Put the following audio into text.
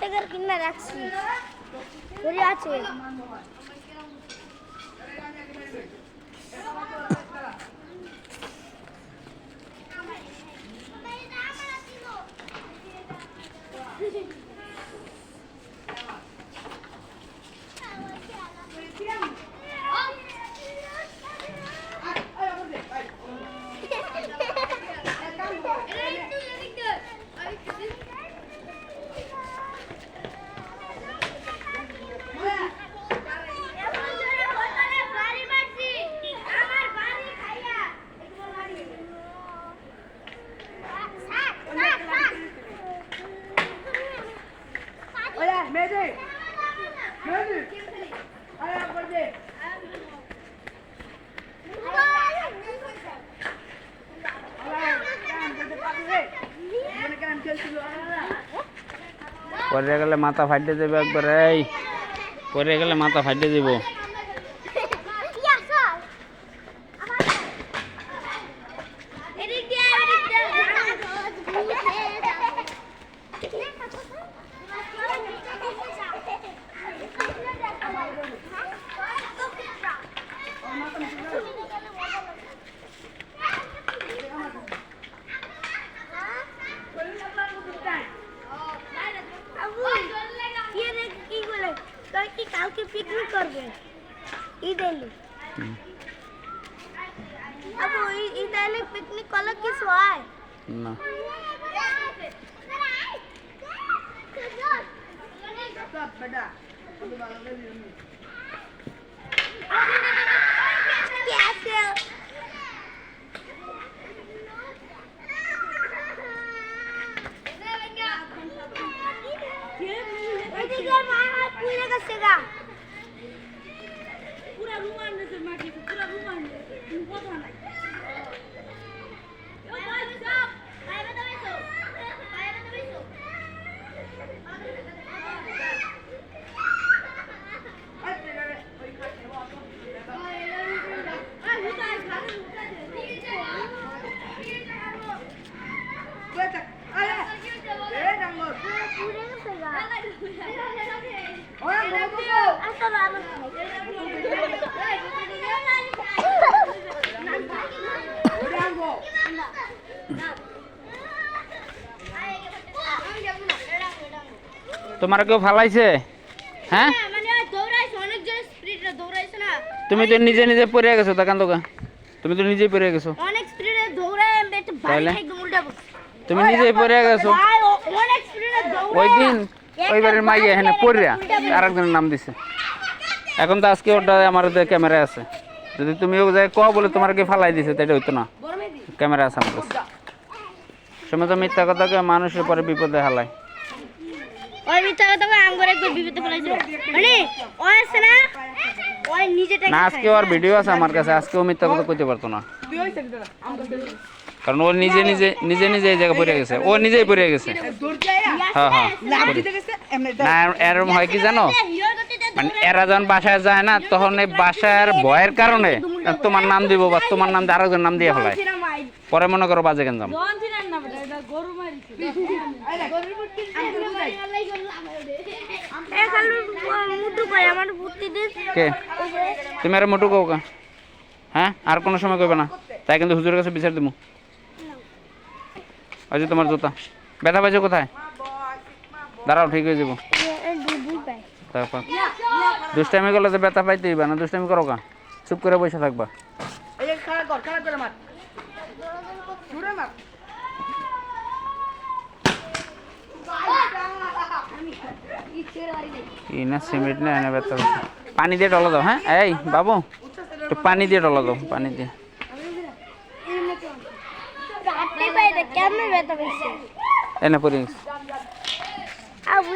টাকার কিনা রাখছি। ঘড়ি আছে Medic! I am Ayağa koydu. পরে গেলে মাথা ফাটিয়ে দেবে একবার, এই পরে গেলে মাথা ফাটিয়ে যাব ಇದಲ್ಲಿ ಅಪ್ಪು ಇದಲ್ಲಿ ಪಿಕ್ನಿಕ್ ಕೊಲಕ್ಕೆ ಸ್ವಾಯ್ ನಾ कैसे Diga, mas pula, cega. Kula rumah ni semua dia, kula rumah ni. Buat mana? তোমার কেউ ফালাইছে? হ্যাঁ? তুমি তো নিজে নিজে পড়ে গেছো দোকান দোকান তুমি তো নিজেই পড়ে গেছো। অনেক স্পিডে দৌড়ায় একটা বাড়ি একদম উল্টা। তুমি নিজেই পড়ে গেছো। ওই দিন ওই বাড়ির মাইয়া এখানে পড়িয়া আরেকজনের নাম দিছে। এখন তো আজকে ওটা আমার ক্যামেরা আছে। যদি তুমি ও যায় কও বলে তোমার কি ফালাই দিছে তাই হইতো না। ক্যামেরা আছে আমার কাছে। সময় তো মিথ্যা কথা কয়ে মানুষের পরে বিপদে হালায়। ওই মিথ্যা কথা কই আঙ্গুরে একবার বিপদে ফেলাইছিল মানে ওই আছে না ওই নিজেটা না আজকে ওর ভিডিও আছে আমার কাছে আজকেও মিথ্যা কথা কইতে পারতো না। তুই হইছে কারণ ও নিজে নিজে নিজে নিজে এই জায়গায় পড়ে গেছে। ও নিজেই পড়ে গেছে। হ্যাঁ হ্যাঁ। গেছে এমনি না এরকম হয় কি জানো? মানে এরা যখন বাসায় যায় না তখন এই বাসার ভয়ের কারণে তোমার নাম দিব বা তোমার নাম দিয়ে আরেকজন নাম দিয়ে ফেলায়। পরে মনে করো বাজে কেন এ খালু মুটু কই আমার বুদ্ধি দে। কে? তুমি আর মোটু কও হ্যাঁ? আর কোনো সময় কইবে না। তাই কিন্তু হুজুরের কাছে বিচার দিব ওই যে তোমার জুতা। ব্যথা পাইছো কোথায়? দাঁড়াও, ঠিক হয়ে যাব। তারপর দুষ্টামি করলে তো ব্যথা পাইতেই বা না দুষ্টামি করো কা চুপ করে বসে থাকবা। না সিমেন্ট না এনে ব্যথা পানি দিয়ে ডলা দাও হ্যাঁ এই, বাবু একটু পানি দিয়ে ডলা দাও, পানি দিয়ে। কেমন ব্যথা পেয়েছে? এনে পড়ে গেছে আবু